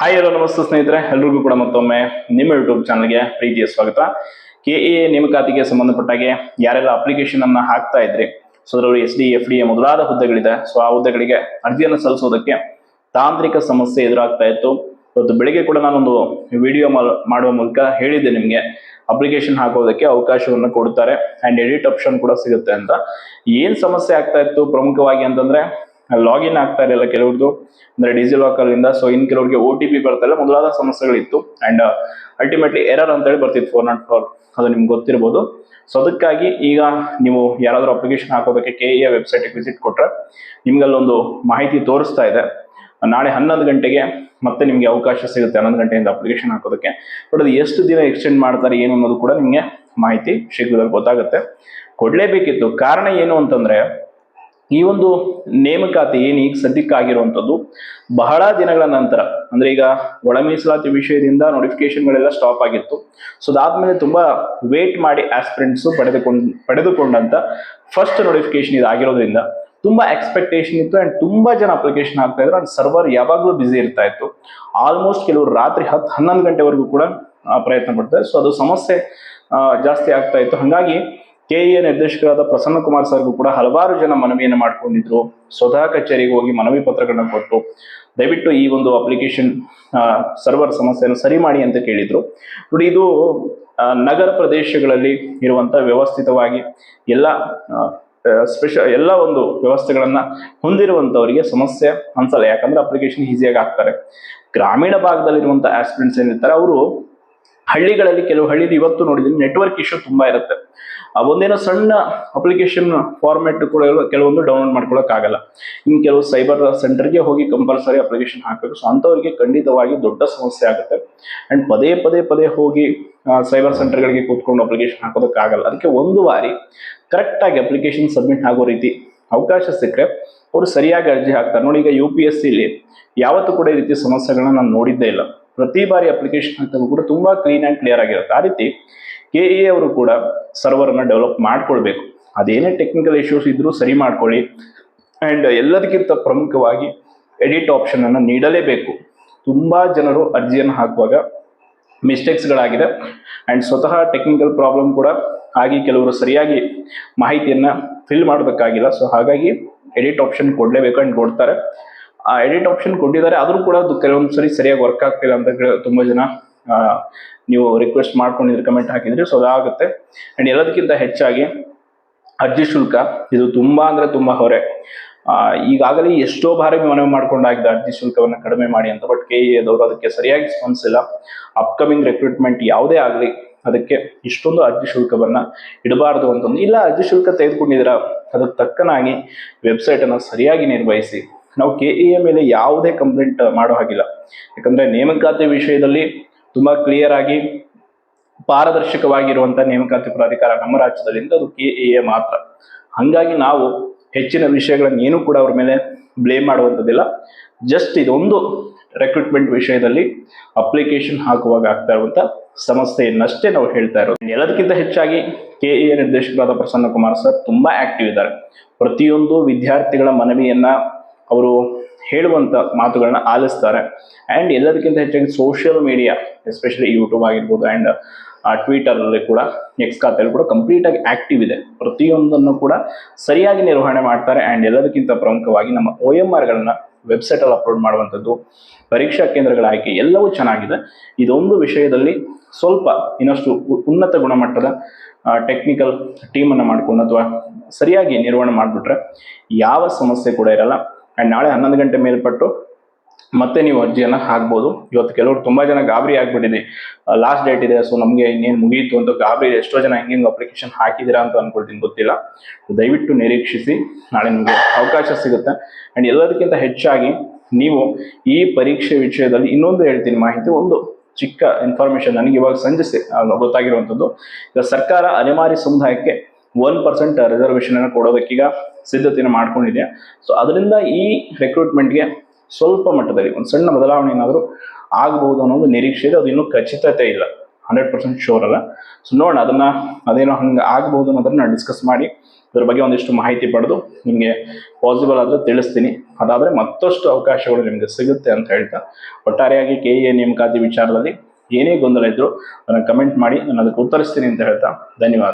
Hi hello ನಮಸ್ತೆ ಸ್ನೇಹಿತರೆ. ಎಲ್ರಿಗೂ ಕೂಡ ಮತ್ತೊಮ್ಮೆ ನಿಮ್ಮ ಯೂಟ್ಯೂಬ್ ಚಾನಲ್ಗೆ ಪ್ರೀತಿಯ ಸ್ವಾಗತ. ಕೆ ಎ ನೇಮಕಾತಿಗೆ ಸಂಬಂಧಪಟ್ಟಾಗೆ ಯಾರೆಲ್ಲ ಅಪ್ಲಿಕೇಶನ್ ಅನ್ನ ಹಾಕ್ತಾ ಇದ್ರಿ, ಸೊ ಅದರಲ್ಲಿ S D F D A ಮೊದಲಾದ ಹುದ್ದೆಗಳಿದೆ. ಸೊ ಆ ಹುದ್ದೆಗಳಿಗೆ ಅರ್ಜಿಯನ್ನು ಸಲ್ಲಿಸೋದಕ್ಕೆ ತಾಂತ್ರಿಕ ಸಮಸ್ಯೆ ಎದುರಾಗ್ತಾ ಇತ್ತು. ಇವತ್ತು ಬೆಳಿಗ್ಗೆ ಕೂಡ ನಾನೊಂದು ವಿಡಿಯೋ ಮಾಡುವ ಮೂಲಕ ಹೇಳಿದ್ದೆ ನಿಮಗೆ. ಅಪ್ಲಿಕೇಶನ್ ಹಾಕೋದಕ್ಕೆ ಅವಕಾಶವನ್ನು ಕೊಡ್ತಾರೆ. ಅಂಡ್ ಎಡಿಟ್ ಆಪ್ಷನ್ ಕೂಡ ಸಿಗುತ್ತೆ ಅಂತ. ಏನು ಸಮಸ್ಯೆ ಆಗ್ತಾ ಇತ್ತು ಪ್ರಮುಖವಾಗಿ ಅಂತಂದ್ರೆ ಲಾಗಿನ್ ಆಗ್ತಾ ಇರಲಿಲ್ಲ ಕೆಲವ್ರದ್ದು ಅಂದ್ರೆ ಡಿಜಿ ಲಾಕರ್ ಇಂದ ಸೊ ಇನ್ ಕೆಲವರಿಗೆ ಓ ಟಿ ಪಿ ಬರ್ತಾ ಇಲ್ಲ ಮೊದಲಾದ ಸಮಸ್ಯೆಗಳಿತ್ತು. ಅಂಡ್ ಅಲ್ಟಿಮೇಟ್ಲಿ ಎರರ್ ಅಂತ ಹೇಳಿ ಬರ್ತಿತ್ತು ಫೋರ್ ನಾಟ್ ಫೋರ್ ಅದು ನಿಮ್ಗೆ ಗೊತ್ತಿರ್ಬೋದು. ಸೊ ಅದಕ್ಕಾಗಿ ಈಗ ನೀವು ಯಾರಾದರೂ ಅಪ್ಲಿಕೇಶನ್ ಹಾಕೋದಕ್ಕೆ ಕೆ ಎ ವೆಬ್ಸೈಟ್ಗೆ ವಿಸಿಟ್ ನಿಮ್ಗೆ ಅಲ್ಲೊಂದು ಮಾಹಿತಿ ತೋರಿಸ್ತಾ ಇದೆ. ನಾಳೆ ಹನ್ನೊಂದು ಗಂಟೆಗೆ ಮತ್ತೆ ನಿಮಗೆ ಅವಕಾಶ ಸಿಗುತ್ತೆ ಹನ್ನೊಂದು ಗಂಟೆಯಿಂದ ಅಪ್ಲಿಕೇಶನ್ ಹಾಕೋದಕ್ಕೆ. ಬಟ್ ಅದು ಎಷ್ಟು ದಿನ ಎಕ್ಸ್ಟೆಂಡ್ ಮಾಡ್ತಾರೆ, ಏನು ಅನ್ನೋದು ಕೂಡ ನಿಮಗೆ ಮಾಹಿತಿ ಶೀಘ್ರದಲ್ಲಿ ಗೊತ್ತಾಗುತ್ತೆ. ಕೊಡ್ಲೇಬೇಕಿತ್ತು. ಕಾರಣ ಏನು ಅಂತಂದ್ರೆ ಈ ಒಂದು ನೇಮಕಾತಿ ಏನು ಈಗ ಸದ್ಯಕ್ಕಾಗಿರುವಂಥದ್ದು ಬಹಳ ದಿನಗಳ ನಂತರ, ಅಂದ್ರೆ ಈಗ ಒಳ ಮೀಸಲಾತಿ ವಿಷಯದಿಂದ ನೋಟಿಫಿಕೇಶನ್ಗಳೆಲ್ಲ ಸ್ಟಾಪ್ ಆಗಿತ್ತು. ಸೊ ಅದಾದ್ಮೇಲೆ ತುಂಬಾ ವೇಟ್ ಮಾಡಿ ಆಸ್ಪಿರೆಂಟ್ಸ್ ಪಡೆದುಕೊಂಡ್, ಪಡೆದುಕೊಂಡಂತ ಫಸ್ಟ್ ನೋಟಿಫಿಕೇಶನ್ ಇದಾಗಿರೋದ್ರಿಂದ ತುಂಬಾ ಎಕ್ಸ್ಪೆಕ್ಟೇಷನ್ ಇತ್ತು ಅಂಡ್ ತುಂಬಾ ಜನ ಅಪ್ಲಿಕೇಶನ್ ಆಗ್ತಾ ಇದ್ರು. ಅಂಡ್ ಸರ್ವರ್ ಯಾವಾಗಲೂ ಬಿಸಿ ಇರ್ತಾ ಇತ್ತು. ಆಲ್ಮೋಸ್ಟ್ ಕೆಲವರು ರಾತ್ರಿ ಹತ್ತು, ಹನ್ನೊಂದು ಗಂಟೆವರೆಗೂ ಕೂಡ ಪ್ರಯತ್ನ ಪಡ್ತಾರೆ ಸೊ ಅದು ಸಮಸ್ಯೆ ಜಾಸ್ತಿ ಆಗ್ತಾ ಇತ್ತು. ಹಾಗಾಗಿ ಕೆ ಎ ನಿರ್ದೇಶಕರಾದ ಪ್ರಸನ್ನ ಕುಮಾರ್ ಸರ್ಗೂ ಕೂಡ ಹಲವಾರು ಜನ ಮನವಿಯನ್ನು ಮಾಡ್ಕೊಂಡಿದ್ರು ಸ್ವತಃ ಕಚೇರಿಗೆ ಹೋಗಿ ಮನವಿ ಪತ್ರಗಳನ್ನ ಕೊಟ್ಟು ದಯವಿಟ್ಟು ಈ ಒಂದು ಅಪ್ಲಿಕೇಶನ್ ಸರ್ವರ್ ಸಮಸ್ಯೆಯನ್ನು ಸರಿ ಮಾಡಿ ಅಂತ ಕೇಳಿದ್ರು. ನೋಡಿ, ಇದು ನಗರ ಪ್ರದೇಶಗಳಲ್ಲಿ ಇರುವಂತ ವ್ಯವಸ್ಥಿತವಾಗಿ ಎಲ್ಲ ಸ್ಪೆಷಲ್ ಎಲ್ಲ ಒಂದು ವ್ಯವಸ್ಥೆಗಳನ್ನ ಹೊಂದಿರುವಂತವರಿಗೆ ಸಮಸ್ಯೆ ಅನ್ಸಲ್ಲ. ಯಾಕಂದ್ರೆ ಅಪ್ಲಿಕೇಶನ್ ಈಸಿಯಾಗಿ ಆಗ್ತಾರೆ ಗ್ರಾಮೀಣ ಭಾಗದಲ್ಲಿರುವಂಥ ಆಸ್ಪಿಡೆಂಟ್ಸ್ ಏನಿರ್ತಾರೆ, ಅವರು ಹಳ್ಳಿಗಳಲ್ಲಿ ಕೆಲವು ಹಳ್ಳಿದು ಇವತ್ತು ನೋಡಿದ್ರೆ ನೆಟ್ವರ್ಕ್ ಇಶ್ಯೂ ತುಂಬಾ ಇರುತ್ತೆ. ಆ ಒಂದೇನೋ ಸಣ್ಣ ಅಪ್ಲಿಕೇಶನ್ ಫಾರ್ಮೆಟ್ ಕೂಡ ಕೆಲವೊಂದು ಡೌನ್ಲೋಡ್ ಮಾಡ್ಕೊಳಕ್ ಆಗಲ್ಲ ಇನ್ನು ಕೆಲವು ಸೈಬರ್ ಸೆಂಟರ್ಗೆ ಹೋಗಿ ಕಂಪಲ್ಸರಿ ಅಪ್ಲಿಕೇಶನ್ ಹಾಕಬೇಕು. ಸೊ ಅಂಥವ್ರಿಗೆ ಖಂಡಿತವಾಗಿ ದೊಡ್ಡ ಸಮಸ್ಯೆ ಆಗುತ್ತೆ. ಅಂಡ್ ಪದೇ ಪದೇ ಪದೇ ಹೋಗಿ ಸೈಬರ್ ಸೆಂಟರ್ಗಳಿಗೆ ಕೂತ್ಕೊಂಡು ಅಪ್ಲಿಕೇಶನ್ ಹಾಕೋದಕ್ಕಾಗಲ್ಲ. ಅದಕ್ಕೆ ಒಂದು ಬಾರಿ ಕರೆಕ್ಟಾಗಿ ಅಪ್ಲಿಕೇಶನ್ ಸಬ್ಮಿಟ್ ಆಗೋ ರೀತಿ ಅವಕಾಶ ಸಿಕ್ಕರೆ ಅವರು ಸರಿಯಾಗಿ ಅರ್ಜಿ ಹಾಕ್ತಾರೆ. ನೋಡಿ ಈಗ ಯು ಪಿ ಎಸ್ ಸಿಲಿ ಯಾವತ್ತೂ ಕೂಡ ಈ ರೀತಿ ಸಮಸ್ಯೆಗಳನ್ನ ನಾನು ನೋಡಿದ್ದೇ ಇಲ್ಲ. ಪ್ರತಿ ಬಾರಿ ಅಪ್ಲಿಕೇಶನ್ ಹಾಕಿದಾಗ ಕೂಡ ತುಂಬಾ ಕ್ಲೀನ್ ಆ್ಯಂಡ್ ಕ್ಲಿಯರ್ ಆಗಿರುತ್ತೆ. ಆ ರೀತಿ ಕೆ ಎ ಅವರು ಕೂಡ ಸರ್ವರ್ ಅನ್ನ ಡೆವಲಪ್ ಮಾಡ್ಕೊಳ್ಬೇಕು. ಅದೇನೇ ಟೆಕ್ನಿಕಲ್ ಇಶ್ಯೂಸ್ ಇದ್ರೂ ಸರಿ ಮಾಡ್ಕೊಳ್ಳಿ. ಅಂಡ್ ಎಲ್ಲದಕ್ಕಿಂತ ಪ್ರಮುಖವಾಗಿ ಎಡಿಟ್ ಆಪ್ಷನ್ ಅನ್ನು ನೀಡಲೇಬೇಕು. ತುಂಬಾ ಜನರು ಅರ್ಜಿಯನ್ನು ಹಾಕುವಾಗ ಮಿಸ್ಟೇಕ್ಸ್ಗಳಾಗಿದೆ ಅಂಡ್ ಸ್ವತಃ ಟೆಕ್ನಿಕಲ್ ಪ್ರಾಬ್ಲಮ್ ಕೂಡ ಆಗಿ ಕೆಲವರು ಸರಿಯಾಗಿ ಮಾಹಿತಿಯನ್ನು ಫಿಲ್ ಮಾಡೋದಕ್ಕಾಗಿಲ್ಲ. ಸೊ ಹಾಗಾಗಿ ಎಡಿಟ್ ಆಪ್ಷನ್ ಕೊಡಲೇಬೇಕು ಅಂಡ್ ಕೊಡ್ತಾರೆ ಆ ಎಡಿಟ್ ಆಪ್ಷನ್ ಕೊಟ್ಟಿದ್ದಾರೆ. ಆದರೂ ಕೂಡ ಅದು ಕೆಲವೊಂದು ಸರಿ ಸರಿಯಾಗಿ ವರ್ಕ್ ಆಗ್ತಿಲ್ಲ ಅಂತ ತುಂಬ ಜನ ನೀವು ರಿಕ್ವೆಸ್ಟ್ ಮಾಡ್ಕೊಂಡಿದ್ರೆ ಕಮೆಂಟ್ ಹಾಕಿದ್ರೆ ಸೊ ಅದಾಗುತ್ತೆ. ಅಂಡ್ ಎಲ್ಲದಕ್ಕಿಂತ ಹೆಚ್ಚಾಗಿ ಅರ್ಜಿ ಶುಲ್ಕ, ಇದು ತುಂಬಾ ಅಂದ್ರೆ ತುಂಬಾ ಹೊರೆ. ಈಗಾಗಲೇ ಎಷ್ಟೋ ಬಾರಿ ಮನವಿ ಮಾಡ್ಕೊಂಡಾಗಿದೆ ಅರ್ಜಿ ಶುಲ್ಕವನ್ನ ಕಡಿಮೆ ಮಾಡಿ ಅಂತ ಬಟ್ ಕೆ ಎದವರು ಅದಕ್ಕೆ ಸರಿಯಾಗಿ ಸ್ಪಂದಿಸಿಲ್ಲ ಅಪ್ಕಮಿಂಗ್ ರೆಕ್ರೂಟ್ಮೆಂಟ್ ಯಾವುದೇ ಆಗಲಿ, ಅದಕ್ಕೆ ಇಷ್ಟೊಂದು ಅರ್ಜಿ ಶುಲ್ಕವನ್ನ ಇಡಬಾರ್ದು ಅಂತಂದು, ಇಲ್ಲ ಅರ್ಜಿ ಶುಲ್ಕ ತೆಗೆದುಕೊಂಡಿದ್ರ ಅದಕ್ಕೆ ತಕ್ಕನಾಗಿ ವೆಬ್ಸೈಟ್ ಅನ್ನು ಸರಿಯಾಗಿ ನಿರ್ವಹಿಸಿ. ನಾವು ಕೆ ಎ ಮೇಲೆ ಯಾವುದೇ ಕಂಪ್ಲೇಂಟ್ ಮಾಡೋ ಹಾಗಿಲ್ಲ. ಯಾಕಂದ್ರೆ ನೇಮಕಾತಿ ವಿಷಯದಲ್ಲಿ ತುಂಬಾ ಕ್ಲಿಯರ್ ಆಗಿ ಪಾರದರ್ಶಕವಾಗಿರುವಂತಹ ನೇಮಕಾತಿ ಪ್ರಾಧಿಕಾರ ನಮ್ಮ ರಾಜ್ಯದಲ್ಲಿಂದ ಅದು ಕೆ ಎ ಮಾತ್ರ. ಹಂಗಾಗಿ ನಾವು ಹೆಚ್ಚಿನ ವಿಷಯಗಳನ್ನು ಏನು ಕೂಡ ಅವ್ರ ಮೇಲೆ ಬ್ಲೇಮ್ ಮಾಡುವಂಥದ್ದಿಲ್ಲ. ಜಸ್ಟ್ ಇದೊಂದು ರೆಕ್ರೂಟ್ಮೆಂಟ್ ವಿಷಯದಲ್ಲಿ ಅಪ್ಲಿಕೇಶನ್ ಹಾಕುವಾಗ ಆಗ್ತಾ ಇರುವಂತ ಸಮಸ್ಯೆಯನ್ನಷ್ಟೇ ನಾವು ಹೇಳ್ತಾ ಇರೋದು. ಎಲ್ಲದಕ್ಕಿಂತ ಹೆಚ್ಚಾಗಿ ಕೆ ಎ ನಿರ್ದೇಶಕರಾದ ಪ್ರಸನ್ನ ಕುಮಾರ್ ಸರ್ ತುಂಬಾ ಆಕ್ಟಿವ್ ಇದ್ದಾರೆ. ಪ್ರತಿಯೊಂದು ವಿದ್ಯಾರ್ಥಿಗಳ ಮನವಿಯನ್ನ ಅವರು ಹೇಳುವಂಥ ಮಾತುಗಳನ್ನ ಆಲಿಸ್ತಾರೆ. ಆ್ಯಂಡ್ ಎಲ್ಲದಕ್ಕಿಂತ ಹೆಚ್ಚಾಗಿ ಸೋಷಿಯಲ್ ಮೀಡಿಯಾ ಎಸ್ಪೆಷಲಿ ಯೂಟ್ಯೂಬ್ ಆಗಿರ್ಬೋದು ಆ್ಯಂಡ್ ಟ್ವಿಟರಲ್ಲಿ ಕೂಡ ಎಕ್ಸ್ ಖಾತೆಯಲ್ಲಿ ಕೂಡ ಕಂಪ್ಲೀಟಾಗಿ ಆ್ಯಕ್ಟಿವ್ ಇದೆ. ಪ್ರತಿಯೊಂದನ್ನು ಕೂಡ ಸರಿಯಾಗಿ ನಿರ್ವಹಣೆ ಮಾಡ್ತಾರೆ ಆ್ಯಂಡ್ ಎಲ್ಲದಕ್ಕಿಂತ ಪ್ರಮುಖವಾಗಿ ನಮ್ಮ ಒ ಎಂ ಆರ್ಗಳನ್ನು ವೆಬ್ಸೈಟಲ್ಲಿ ಅಪ್ಲೋಡ್ ಮಾಡುವಂಥದ್ದು, ಪರೀಕ್ಷಾ ಕೇಂದ್ರಗಳ ಆಯ್ಕೆ ಎಲ್ಲವೂ ಚೆನ್ನಾಗಿದೆ. ಇದೊಂದು ವಿಷಯದಲ್ಲಿ ಸ್ವಲ್ಪ ಇನ್ನಷ್ಟು ಉನ್ನತ ಗುಣಮಟ್ಟದ ಟೆಕ್ನಿಕಲ್ ಟೀಮನ್ನು ಮಾಡಿಕೊಂಡು ಅಥವಾ ಸರಿಯಾಗಿ ನಿರ್ವಹಣೆ ಮಾಡಿಬಿಟ್ರೆ ಯಾವ ಸಮಸ್ಯೆ ಕೂಡ ಇರಲ್ಲ. ಆ್ಯಂಡ್ ನಾಳೆ ಹನ್ನೊಂದು ಗಂಟೆ ಮೇಲ್ಪಟ್ಟು ಮತ್ತೆ ನೀವು ಅರ್ಜಿಯನ್ನು ಹಾಕ್ಬೋದು. ಇವತ್ತು ಕೆಲವರು ತುಂಬ ಜನ ಗಾಬರಿ ಆಗಿಬಿಟ್ಟಿದೆ. ಲಾಸ್ಟ್ ಡೇಟ್ ಇದೆ ಸೊ ನಮಗೆ ಇನ್ನೇನು ಮುಗಿಯಿತು ಅಂತ ಗಾಬರಿ. ಎಷ್ಟೋ ಜನ ಹೆಂಗೆ ಅಪ್ಲಿಕೇಶನ್ ಹಾಕಿದ್ದೀರಾ ಅಂತ ಅನ್ಕೊಳ್ತೀನಿ, ಗೊತ್ತಿಲ್ಲ. ದಯವಿಟ್ಟು ನಿರೀಕ್ಷಿಸಿ, ನಾಳೆ ನಿಮಗೆ ಅವಕಾಶ ಸಿಗುತ್ತೆ. ಆ್ಯಂಡ್ ಎಲ್ಲದಕ್ಕಿಂತ ಹೆಚ್ಚಾಗಿ ನೀವು ಈ ಪರೀಕ್ಷೆ ವಿಷಯದಲ್ಲಿ ಇನ್ನೊಂದು ಹೇಳ್ತೀನಿ ಮಾಹಿತಿ, ಒಂದು ಚಿಕ್ಕ ಇನ್ಫಾರ್ಮೇಶನ್ ನನಗೆ ಇವಾಗ ಸಂಜೆ ಗೊತ್ತಾಗಿರುವಂಥದ್ದು. ಈಗ ಸರ್ಕಾರ ಅಲೆಮಾರಿ ಸಮುದಾಯಕ್ಕೆ ಒನ್ ಪರ್ಸೆಂಟ್ ರಿಸರ್ವೇಶನ್ ಅನ್ನು ಕೊಡೋದಕ್ಕೀಗ ಸಿದ್ಧತೆಯನ್ನು ಮಾಡ್ಕೊಂಡಿದೆ. ಸೊ ಅದರಿಂದ ಈ ರೆಕ್ರೂಟ್ಮೆಂಟ್ಗೆ ಸ್ವಲ್ಪ ಮಟ್ಟದಲ್ಲಿ ಒಂದು ಸಣ್ಣ ಬದಲಾವಣೆ ಏನಾದರೂ ಆಗಬಹುದು ಅನ್ನೋದು ನಿರೀಕ್ಷೆ ಇದೆ. ಅದು ಇನ್ನೂ ಖಚಿತತೆ ಇಲ್ಲ. ಹಂಡ್ರೆಡ್ ಪರ್ಸೆಂಟ್ ಶೋರ್ ಅಲ್ಲ. ಸೊ ನೋಡೋಣ, ಅದನ್ನ ಅದೇನೋ ಹಂಗೆ ಆಗಬಹುದು ಅನ್ನೋದನ್ನ ಡಿಸ್ಕಸ್ ಮಾಡಿ ಅದ್ರ ಬಗ್ಗೆ ಒಂದಿಷ್ಟು ಮಾಹಿತಿ ಪಡೆದು ನಿಮಗೆ ಪಾಸಿಬಲ್ ಆದರೆ ತಿಳಿಸ್ತೀನಿ. ಅದಾದ್ರೆ ಮತ್ತಷ್ಟು ಅವಕಾಶಗಳು ನಿಮಗೆ ಸಿಗುತ್ತೆ ಅಂತ ಹೇಳ್ತಾ. ಒಟ್ಟಾರೆಯಾಗಿ ಕೆ ಎ ನೇಮಕಾತಿ ವಿಚಾರದಲ್ಲಿ ಏನೇ ಗೊಂದಲ ಇದ್ರು ಅದನ್ನು ಕಮೆಂಟ್ ಮಾಡಿ, ನಾನು ಅದಕ್ಕೆ ಉತ್ತರಿಸ್ತೀನಿ ಅಂತ ಹೇಳ್ತಾ. ಧನ್ಯವಾದ.